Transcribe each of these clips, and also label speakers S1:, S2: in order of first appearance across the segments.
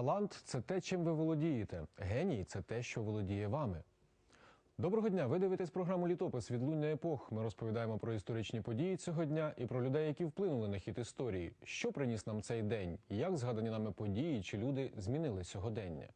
S1: Талант це те, чим ви володієте. Геній це те, що володіє вами. Доброго дня! Ви дивитесь програму Літопис відлуння епох. Ми розповідаємо про історичні події цього дня і про людей, які вплинули на хід історії. Що приніс нам цей день? Як згадані нами події чи люди змінили сьогодення?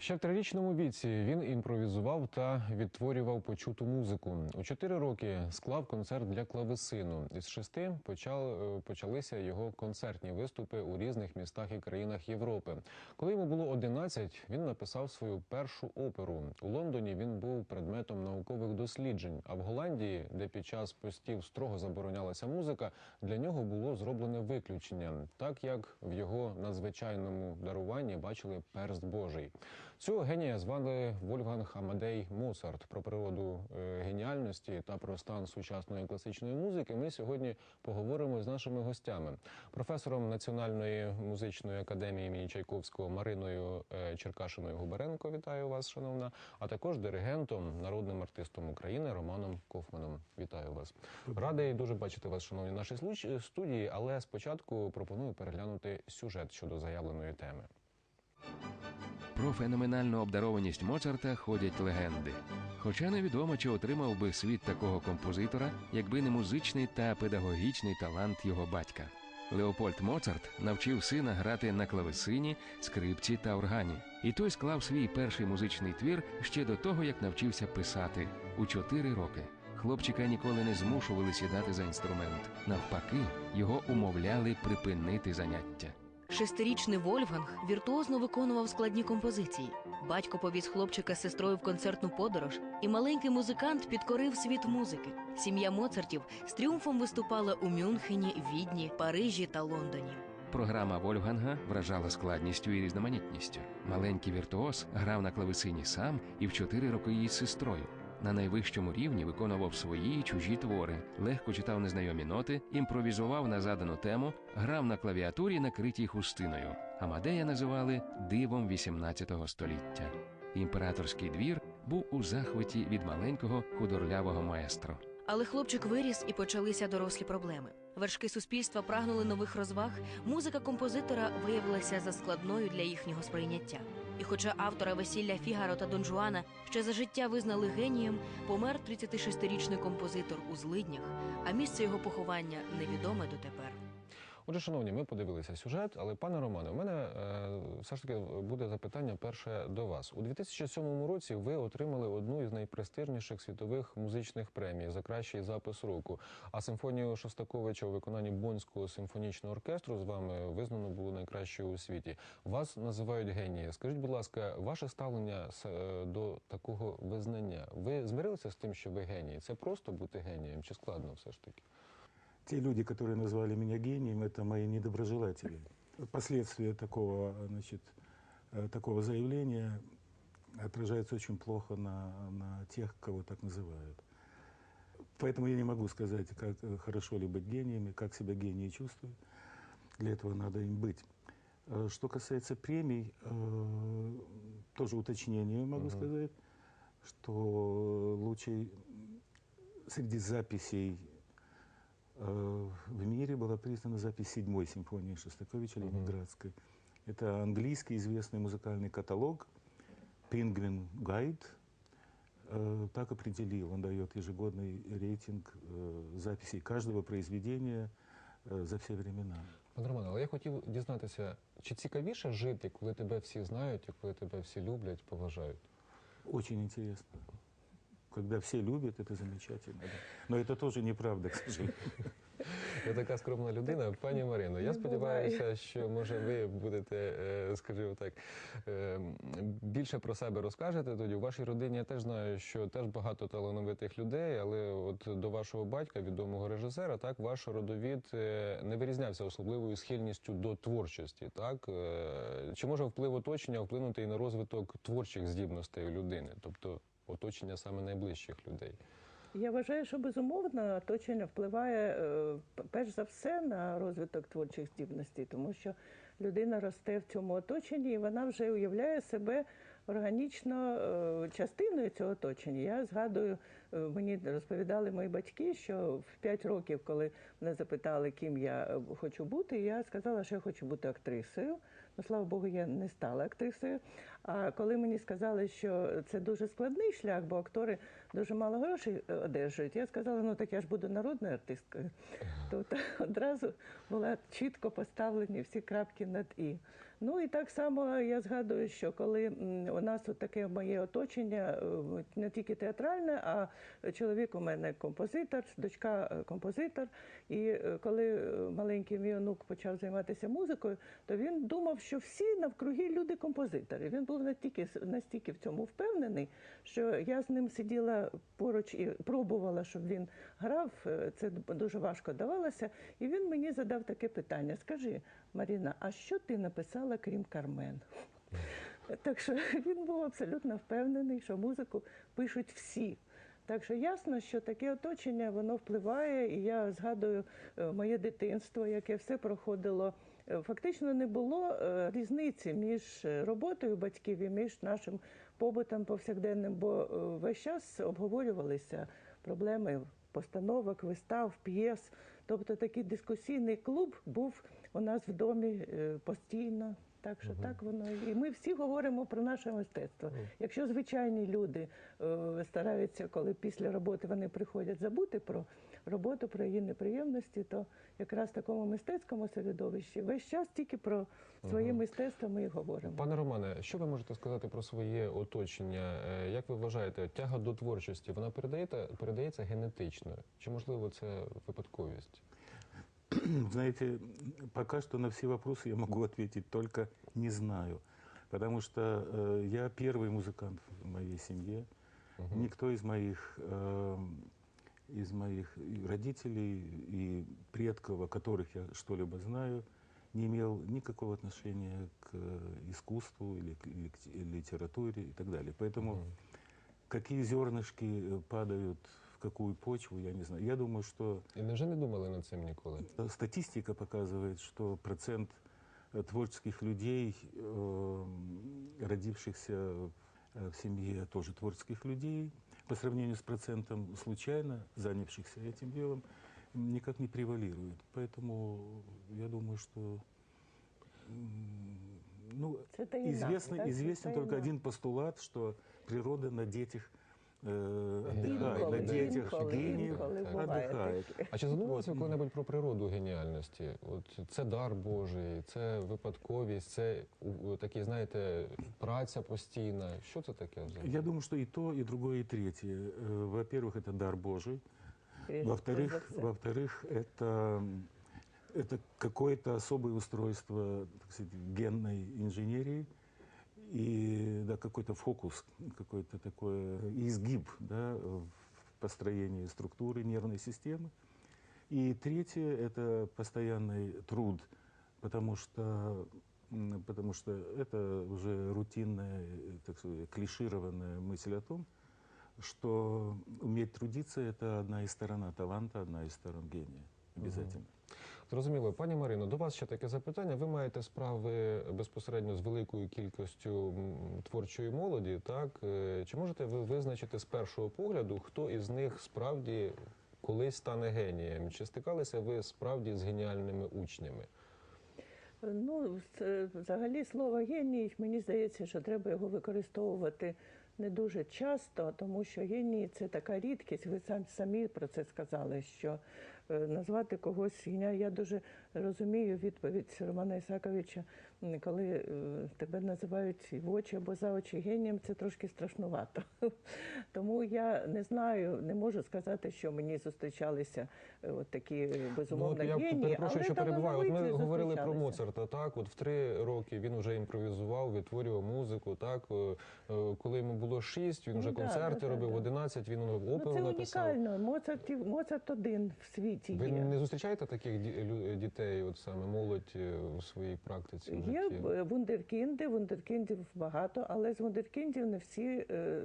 S1: Ще в трирічному віці він імпровізував та відтворював почуту музику. У чотири роки склав концерт для клавесину. Із шести почав, е, почалися його концертні виступи у різних містах і країнах Європи. Коли йому було 11, він написав свою першу оперу. У Лондоні він був предметом наукових досліджень. А в Голландії, де під час постів строго заборонялася музика, для нього було зроблене виключення, так як в його надзвичайному даруванні бачили перст Божий. Цього генія звали Вольфганг Амадей Моцарт. Про природу е, геніальності та про стан сучасної класичної музики. Ми сьогодні поговоримо з нашими гостями, професором Національної музичної академії імені Чайковського Мариною е, Черкашиною Губаренко. Вітаю вас, шановна, а також диригентом, народним артистом України Романом Кофманом. Вітаю вас. Радий дуже бачити вас, шановні наші студії. Але спочатку пропоную переглянути сюжет щодо заявленої теми.
S2: Про феноменальну обдарованість Моцарта ходять легенди. Хоча невідомо, чи отримав би світ такого композитора, якби не музичний та педагогічний талант його батька. Леопольд Моцарт навчив сина грати на клавесині, скрипці та органі. І той склав свій перший музичний твір ще до того, як навчився писати у чотири роки. Хлопчика ніколи не змушували сідати за інструмент. Навпаки, його умовляли припинити заняття.
S3: Шестирічний Вольфганг віртуозно виконував складні композиції. Батько повіз хлопчика з сестрою в концертну подорож, і маленький музикант підкорив світ музики. Сім'я Моцартів з тріумфом виступала у Мюнхені, Відні, Парижі та Лондоні.
S2: Програма Вольфганга вражала складністю і різноманітністю. Маленький віртуоз грав на клавесині сам і в чотири роки із сестрою. На найвищому рівні виконував свої і чужі твори, легко читав незнайомі ноти, імпровізував на задану тему, грав на клавіатурі, накритій хустиною. Амадея називали дивом XVIII століття. Імператорський двір був у захваті від маленького худорлявого маестро.
S3: Але хлопчик виріс і почалися дорослі проблеми. Вершки суспільства прагнули нових розваг. Музика композитора виявилася заскладною для їхнього сприйняття. І хоча автора весілля Фігаро та Дон Жуана ще за життя визнали генієм, помер 36-річний композитор у злиднях, а місце його поховання невідоме дотепер.
S1: Отже, шановні, ми подивилися сюжет, але пане Романе, у мене е, все ж таки буде запитання перше до вас. У 2007 році ви отримали одну із найпрестижніших світових музичних премій за кращий запис року. А симфонію Шостаковича у виконанні Бонського симфонічного оркестру з вами визнано було найкращою у світі. Вас називають генієм. Скажіть, будь ласка, ваше ставлення е, до такого визнання? Ви змирилися з тим, що ви геній? Це просто бути генієм чи складно все ж таки?
S4: Те люди, которые назвали меня гением, это мои недоброжелатели. Последствия такого, значит, э, такого заявления отражаются очень плохо на, на тех, кого так называют. Поэтому я не могу сказать, как э, хорошо ли быть гением и как себя гении чувствуют. Для этого надо им быть. Э, Что касается премий, тоже уточнение могу
S1: Мгм.
S4: сказать, что лучший среди записей в мире была признана запись седьмой симфонии Шостаковича
S1: Мгм.
S4: Ленинградской. Это английский известный музыкальный каталог Penguin Guide. э, Так определил. Он дает ежегодный рейтинг э, записей каждого произведения э, за все времена.
S1: Пане Романе, але я хотів дізнатися, чи цікавіше жити, коли тебе всі знають і коли тебе всі люблять, поважають?
S4: Очень интересно. Когда все любят, это замечательно. да. Но это тоже неправда, к сожалению.
S1: Я така скромна людина, пані Марино. Я сподіваюся, що може ви будете, е, скажімо так, е, більше про себе розкажете. Тоді у вашій родині я теж знаю, що теж багато талановитих людей, але от до вашого батька, відомого режисера, так ваш родовід е, не вирізнявся особливою схильністю до творчості. Так чи може вплив оточення вплинути і на розвиток творчих здібностей людини, тобто оточення саме найближчих людей?
S5: Я вважаю, що безумовно оточення впливає е, перш за все на розвиток творчих здібностей, тому що людина росте в цьому оточенні, і вона вже уявляє себе органічно е, частиною цього оточення. Я згадую, е, мені розповідали мої батьки, що в 5 років, коли мене запитали, ким я хочу бути, я сказала, що я хочу бути актрисою. Ну, слава Богу, я не стала актрисою. А коли мені сказали, що це дуже складний шлях, бо актори дуже мало грошей е, одержують, я сказала, ну так я ж буду народною артисткою. Тобто одразу була чітко поставлені всі крапки над і. Ну і так само я згадую, що коли у нас от таке моє оточення, е, не тільки театральне, а чоловік у мене композитор, дочка е, композитор. І е, коли маленький мій онук почав займатися музикою, то він думав, що всі навкруги люди композитори. Він був настільки настільки в цьому впевнений, що я з ним сиділа поруч і пробувала, щоб він грав. Це дуже важко давалося. І він мені задав таке питання: Скажи, Маріна, а що ти написала крім Кармен? Так що він був абсолютно впевнений, що музику пишуть всі. Так що ясно, що таке оточення воно впливає, і я згадую е, моє дитинство, яке все проходило. Е, Фактично не було е, різниці між роботою батьків і між нашим побутом повсякденним, бо весь час обговорювалися проблеми постановок, вистав, п'єс. Тобто такий дискусійний клуб був у нас в домі е, постійно. Так що так воно і ми всі говоримо про наше мистецтво. Якщо звичайні люди е, стараються, коли після роботи вони приходять забути про роботу, про її неприємності, то якраз в такому мистецькому середовищі весь час тільки про своє мистецтво ми і говоримо.
S1: Пане Романе, що ви можете сказати про своє оточення? Е, Як ви вважаєте, тяга до творчості вона передається, передається генетично? Чи можливо це випадковість?
S4: Знаете, пока что на все вопросы я могу ответить только не знаю. Потому что э, я первый музыкант в моей семье. Никто из моих, э, из моих родителей и предков, о которых я что-либо знаю, не имел никакого отношения к э, искусству или к, или к те- литературе и так далее. Поэтому какие зернышки э, падают в какую почву, я не знаю. Я думаю, что
S1: І невже не думали над цим ніколи?
S4: Статистика показывает, что процент э, творческих людей, э, родившихся э, в семье тоже творческих людей, по сравнению с процентом случайно занявшихся этим делом, никак не превалирует. Поэтому я думаю, что ну, известно,
S5: так,
S4: известен только один постулат, что природа на детях э, отдыхает,
S5: Інколи,
S4: на детях
S5: інколи,
S4: гениев
S5: інколи
S1: так.
S5: буває
S4: отдыхает.
S5: таке.
S1: А чи задумувалися ви коли-небудь про природу геніальності? От це дар Божий, це випадковість, це у- такий, знаєте, праця постійна. Що це таке взагалі?
S4: Я думаю, что и то, и другое, и третье. Э, Во-первых, это дар Божий.
S5: Прежде
S4: Во-вторых,
S5: за все.
S4: во-вторых, это, это какое-то особое устройство так сказать, генной инженерии И да, какой-то фокус, какой-то такой изгиб да, в построении структуры нервной системы. И третье – это постоянный труд, потому что, потому что это уже рутинная, э, так сказать, клишированная мысль о том, что уметь трудиться – это одна из сторон таланта, одна из сторон гения. Обязательно.
S1: Зрозуміло, пані Марино, до вас ще таке запитання. Ви маєте справи безпосередньо з великою кількістю творчої молоді. Так Е, чи можете ви визначити з першого погляду, хто із них справді колись стане генієм? Чи стикалися ви справді з геніальними учнями?
S5: Ну, взагалі слово геній, мені здається, що треба його використовувати не дуже часто, тому що геній це така рідкість. Ви сам самі про це сказали, що е, назвати когось генія. Я дуже розумію відповідь Романа Ісаковича, коли е, тебе називають в очі або за очі генієм, це трошки страшнувато. Тому я не знаю, не можу сказати, що мені зустрічалися е, от такі е, безумовно
S1: ну, от я
S5: генії.
S1: перепрошую, що перебуваю. От ми говорили про. Моцарта. Так, от в три роки він вже імпровізував, відтворював музику. Так, коли йому було шість, він вже
S5: Ну,
S1: концерти
S5: да,
S1: робив.
S5: да.
S1: В 11 він оперу
S5: Ну, це
S1: написав.
S5: унікально. Моцарт, Моцарт один в світі
S1: Ви
S5: є.
S1: не зустрічаєте таких дітей, от саме молодь у своїй практиці?
S5: Є вундеркінди, вундеркіндів багато, але з вундеркіндів не всі е,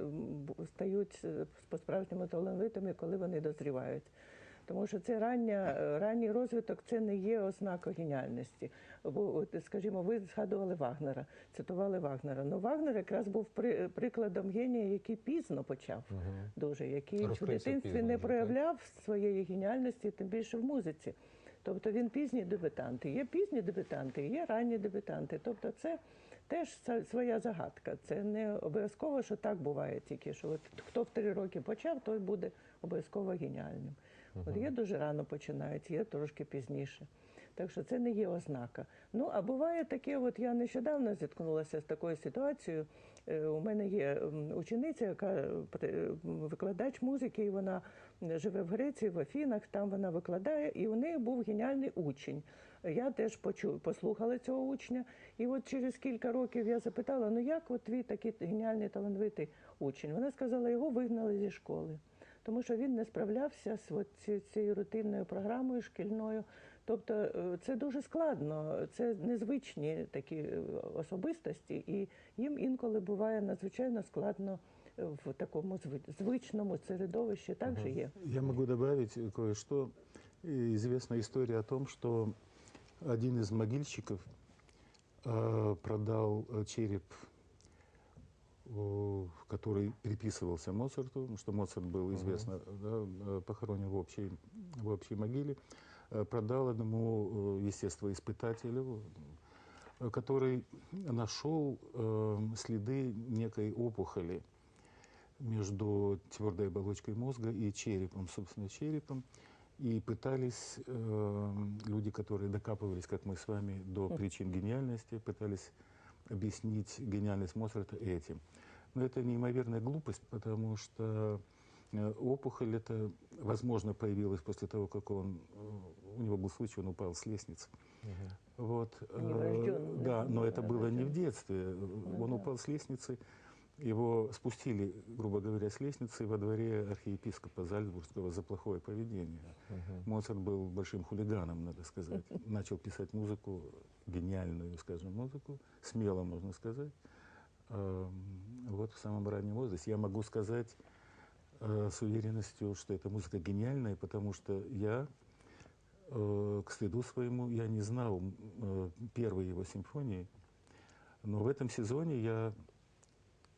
S5: стають е, по-справжньому талановитими, коли вони дозрівають. Тому що це рання, е, ранній розвиток це не є ознакою геніальності. Бо, от, скажімо, ви згадували Вагнера, цитували Вагнера. Ну, Вагнер якраз був при, прикладом генія, який пізно почав дуже, який в дитинстві
S1: пізно
S5: не проявляв своєї геніальності, тим більше в музиці. Тобто він пізній дебютант. Є пізні дебютанти, є ранні дебютанти. Тобто це теж своя загадка. Це не обов'язково, що так буває тільки, що от хто в три роки почав, той буде обов'язково геніальним. От є дуже рано починають, є трошки пізніше. Так що це не є ознака. Ну а буває таке, от я нещодавно зіткнулася з такою ситуацією. Е, У мене є учениця, яка е, м, викладач музики, і вона живе в Греції, в Афінах, там вона викладає, і у неї був геніальний учень. Я теж почу, послухала цього учня, і от через кілька років я запитала: ну як от твій такий геніальний талановитий учень? Вона сказала, його вигнали зі школи, тому що він не справлявся з цією рутинною програмою шкільною. Тобто е, це дуже складно, це незвичні такі е, особистості, і їм інколи буває надзвичайно складно е, в такому зви- звичному середовищі. Так же є.
S4: Я могу добавить кое-что. И Известна история о том, что один из могильщиков э, продал э, череп, э, который приписывался Моцарту, потому что Моцарт был известно да, э, похоронен в общей, в общей могиле, э, Продал одному э, естествоиспытателю, э, который нашел э, следы некой опухоли между твердой оболочкой мозга и черепом, собственно, черепом. И пытались э, люди, которые докапывались, как мы с вами, до причин гениальности, пытались объяснить гениальность Моцарта этим. Но это неимоверная глупость, потому что э, опухоль это, возможно, появилась после того, как он, э, у него был случай, он упал с лестницы. Вот. э,
S5: Неврождённый,
S4: Да, но это было не в детстве. Он упал с лестницы, его спустили, грубо говоря, с лестницы во дворе архиепископа Зальцбургского за плохое поведение. Моцарт был большим хулиганом, надо сказать. Начал писать музыку, гениальную, скажем, музыку, смело можно сказать. Эм, Вот в самом раннем возрасте. Я могу сказать э, с уверенностью, что эта музыка гениальная, потому что я, к стыду своему, я не знал э, первой его симфонии, но в этом сезоне я,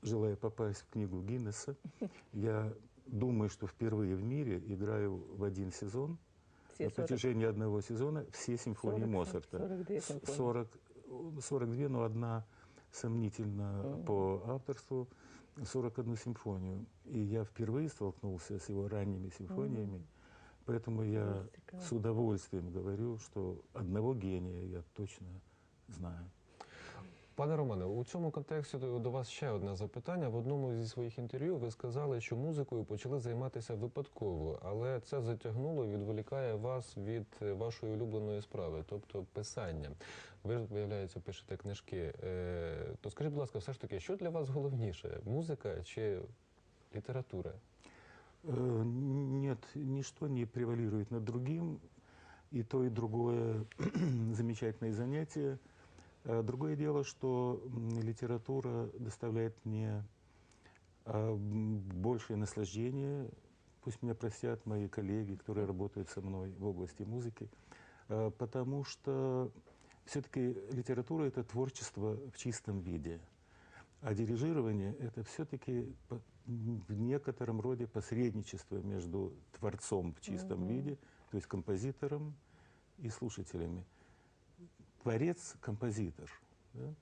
S4: желая попасть в книгу Гиннесса, я думаю, что впервые в мире играю в один сезон, на
S5: 40
S4: протяжении одного сезона, все симфонии
S5: 40,
S4: Моцарта.
S5: 42
S4: С-
S5: симфонии.
S4: 40, 42, но одна сомнительно по авторству, 41 симфонию. И я впервые столкнулся с его ранними симфониями, поэтому я с удовольствием говорю, что одного гения я точно знаю.
S1: Пане Романе, у цьому контексті до до вас ще одне запитання. В одному зі своїх інтерв'ю ви сказали, що музикою почали займатися випадково, але це затягнуло і відволікає вас від е, вашої улюбленої справи, тобто писання. Ви ж, виявляється, пишете книжки. Е, То скажіть, будь ласка, все ж таки, що для вас головніше музика чи література?
S4: Э, Нет, ничто не превалирует над другим. И то, и другое замечательное занятие. Э, Другое дело, что литература доставляет мне м, большее наслаждение. Пусть меня простят мои коллеги, которые работают со мной в области музыки, э, потому что все-таки литература – это творчество в чистом виде. А дирижирование – это все-таки в некотором роде посредничество между творцом в чистом виде, то есть композитором и слушателями. Творец – композитор. да.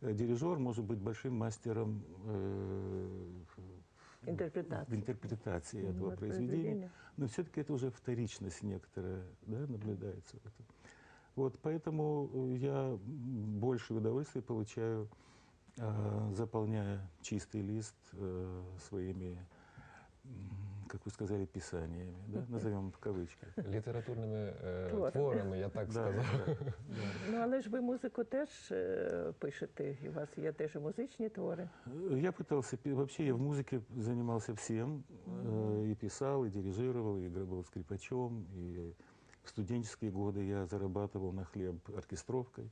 S4: Э, Дирижер может быть большим мастером э, в
S5: Интерпретации.
S4: интерпретации
S5: Мгм,
S4: этого
S5: от
S4: произведения, но все-таки это уже вторичность некоторая да, наблюдается. в этом. Вот поэтому я больше удовольствия получаю, заполняя чистый лист э, своими, м, как вы сказали, писаниями, да, назовем в кавычках.
S1: Літературними е,
S5: Творами.
S1: творами, я так
S4: Да,
S1: сказав.
S4: да, да.
S5: Ну але ж ви музику теж е, пишете, і у вас є теж і музичні твори.
S4: Э, Я пытался, пи- вообще я в музыке занимался всем, э, и писал, и дирижировал, и играл был скрипачом, и в студенческие годы я зарабатывал на хлеб оркестровкой.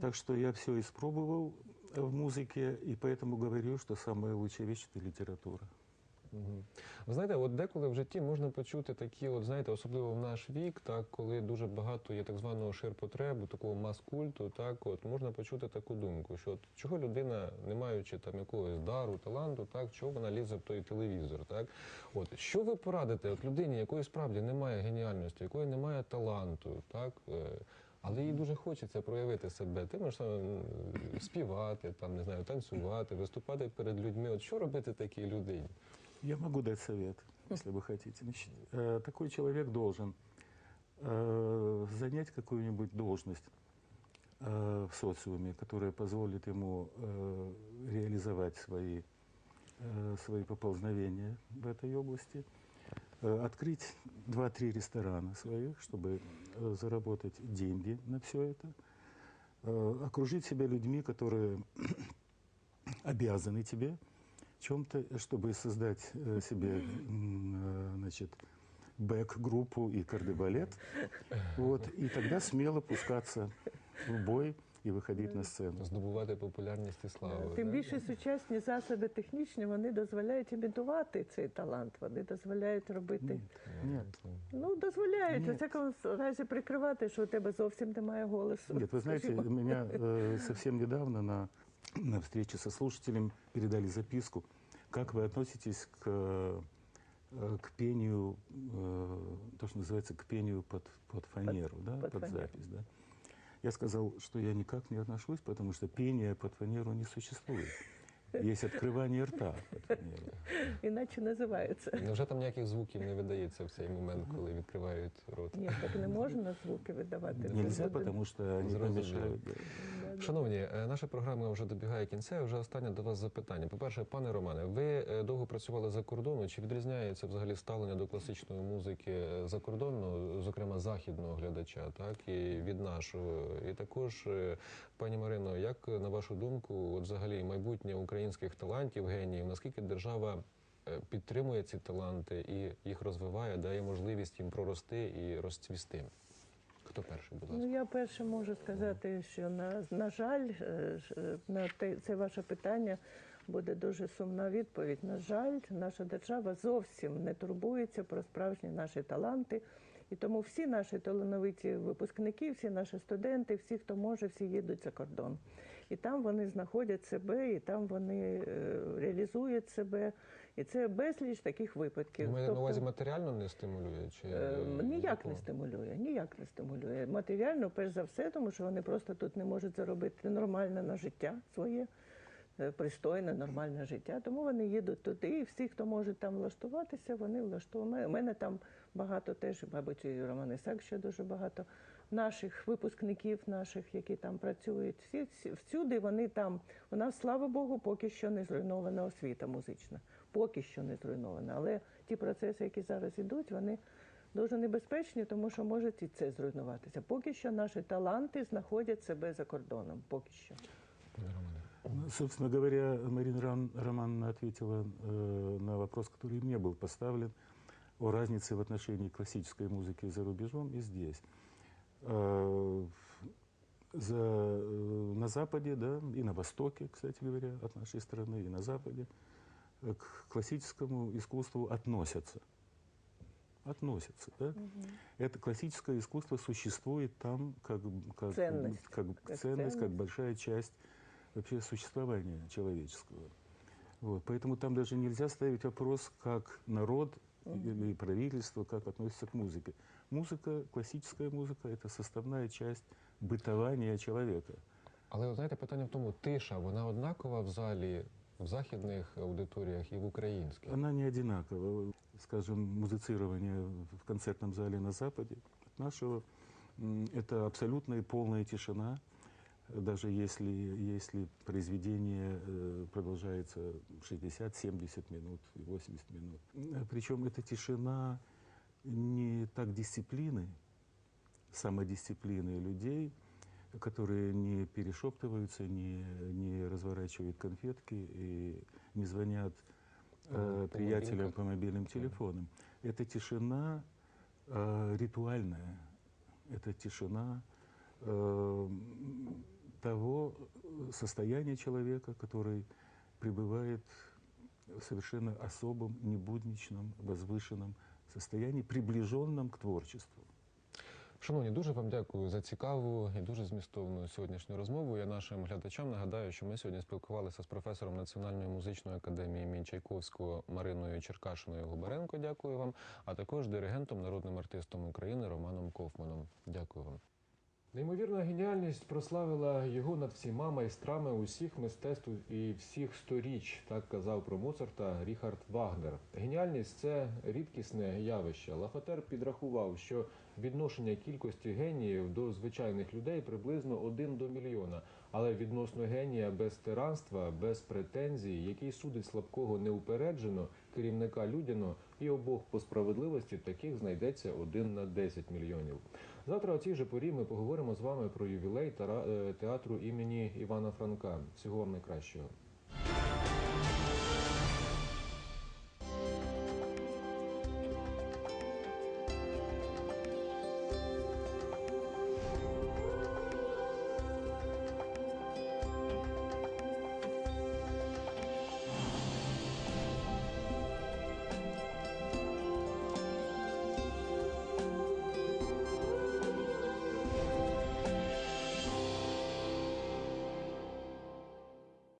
S4: Так что я все испробовал в музыке, и поэтому говорю, что самая лучшая вещь – это литература.
S1: Мгм. Ви знаєте, от деколи в житті можна почути такі, от знаєте, особливо в наш вік, так коли дуже багато є так званого ширпотребу, такого мас-культу, так от можна почути таку думку, що от чого людина, не маючи там якогось дару, таланту, так чого вона лізе в той телевізор, так от що ви порадите от людині, якої справді немає геніальності, якої немає таланту, так. е, Але їй дуже хочеться проявити себе. Ти можеш там, співати, там не знаю, танцювати, виступати перед людьми. От що робити такій людині?
S4: Я могу дать совет, если вы хотите. Значит, э, такой человек должен э, занять какую-нибудь должность э, в социуме, которая позволит ему э, реализовать свои, э, свои поползновения в этой области, Э, открыть 2-3 ресторана своих, чтобы э, заработать деньги на все это, Э, окружить себя людьми, которые обязаны тебе чем-то, чтобы создать э, себе э, значит, бэк-группу и кардебалет. Вот, и тогда смело пускаться в бой и выходить на сцену.
S1: здобувати популярність і славу.
S5: Тим
S1: да?
S5: більше сучасні засоби технічні вони дозволяють імітувати цей талант. Вони дозволяють робити.
S4: Нет.
S5: Ну, дозволяють,
S4: Ні.
S5: у всякому разі прикривати, що у тебе зовсім немає голосу.
S4: Нет, вы знаете,
S5: Скажімо.
S4: меня э, совсем недавно на, на встрече со слушателем передали записку, как вы относитесь к, э, к пению, э, то, что называется, к пению под, под фанеру, да,
S5: под
S4: под,
S5: фанеру.
S4: запись, да. Я сказал, что я никак не отношусь, потому что пение под фанеру не существует. Есть открывание рта фанеру.
S5: Іначе називається.
S1: Невже там ніяких звуків не видається в цей момент, коли відкривають рот?
S5: Ні, так не можна звуки видавати.
S4: Нельзя, что они
S1: Зрозуміло. Шановні, е, наша програма вже добігає кінця. Вже останнє до вас запитання. По-перше, пане Романе, ви е, довго працювали за кордоном. Чи відрізняється взагалі ставлення до класичної музики за кордону, зокрема західного глядача, так і від нашого? І також, е, пані Марино, як на вашу думку, от взагалі майбутнє українських талантів, геніїв, наскільки держава підтримує ці таланти і їх розвиває, дає можливість їм прорости і розцвісти? Хто перший, будь ласка?
S5: Ну, я перше можу сказати, що на, на жаль, е, е, на те, це ваше питання буде дуже сумна відповідь. На жаль, наша держава зовсім не турбується про справжні наші таланти. І тому всі наші талановиті випускники, всі наші студенти, всі, хто може, всі їдуть за кордон. І там вони знаходять себе, і там вони е, реалізують себе. І це безліч таких випадків.
S1: Ви маєте на
S5: Тобто-
S1: увазі матеріально не стимулює? Чи
S5: Е, Ніяк не стимулює, ніяк не стимулює. Матеріально, перш за все, тому що вони просто тут не можуть заробити нормально на життя своє, е, пристойне, нормальне життя. Тому вони їдуть туди, і всі, хто може там влаштуватися, вони влаштовують. У мене там багато теж, мабуть, і Роман Ісак ще дуже багато наших випускників, наших, які там працюють. Всі всюди вони там. У нас, слава Богу, поки що не зруйнована освіта музична Поки що не зруйнована. Але ті процеси, які зараз ідуть, вони дуже небезпечні, тому що може і це зруйнуватися. Поки що наші таланти знаходять себе за кордоном. Поки що.
S1: Пане Романе.
S4: Ну, Собственно говоря, Марина Ран- Романовна ответила э, на вопрос, который мне был поставлен о разнице в отношении классической музыки за рубежом и здесь. Э, за, э, на Западе, да, и на Востоке, кстати говоря, от нашей страны, и на Западе, э, к классическому искусству относятся. Относятся, да? Это классическое искусство существует там как, как,
S5: Ценность.
S4: как,
S5: Как
S4: ценность, как
S5: ценность.
S4: большая часть вообще существования человеческого. Вот. Поэтому там даже нельзя ставить вопрос, как народ или правительство, как относится к музыке. Музыка, классическая музыка, это составная часть бытования человека.
S1: Але ви знаєте, питання в тому, тиша, вона однакова в залі, в західних аудиторіях і в українських.
S4: Она не одинакова. Скажем, музицирование в концертном зале на Западе от нашего м, это абсолютная и полная тишина. Даже если, если произведение э, продолжается 60-70 минут, 80 минут. Э, Причем эта тишина не так дисциплины, самодисциплины людей, которые не перешептываются, не, не разворачивают конфетки и не звонят э,
S1: по
S4: приятелям
S1: мобилкам.
S4: по мобильным телефонам. Это тишина э, ритуальная, это тишина э, того состояния человека, который пребывает в совершенно особом, небудничном, возвышенном состоянии, приближенном к творчеству.
S1: Шановні, дуже вам дякую за цікаву і дуже змістовну сьогоднішню розмову. Я нашим глядачам нагадаю, що ми сьогодні спілкувалися з професором Національної музичної академії імені Чайковського Мариною Черкашиною Губаренко. Дякую вам, а також диригентом, народним артистом України Романом Кофманом. Дякую вам. Неймовірна геніальність прославила його над всіма майстрами усіх мистецтв і всіх сторіч, так казав про Моцарта Ріхард Вагнер. Геніальність це рідкісне явище. Лафатер підрахував, що відношення кількості геніїв до звичайних людей приблизно один до мільйона. Але відносно генія без тиранства, без претензій, який судить слабкого неупереджено, керівника людяно і обох по справедливості таких знайдеться один на 10 мільйонів. Завтра о цій же порі ми поговоримо з вами про ювілей е, театру імені Івана Франка. Всього вам найкращого.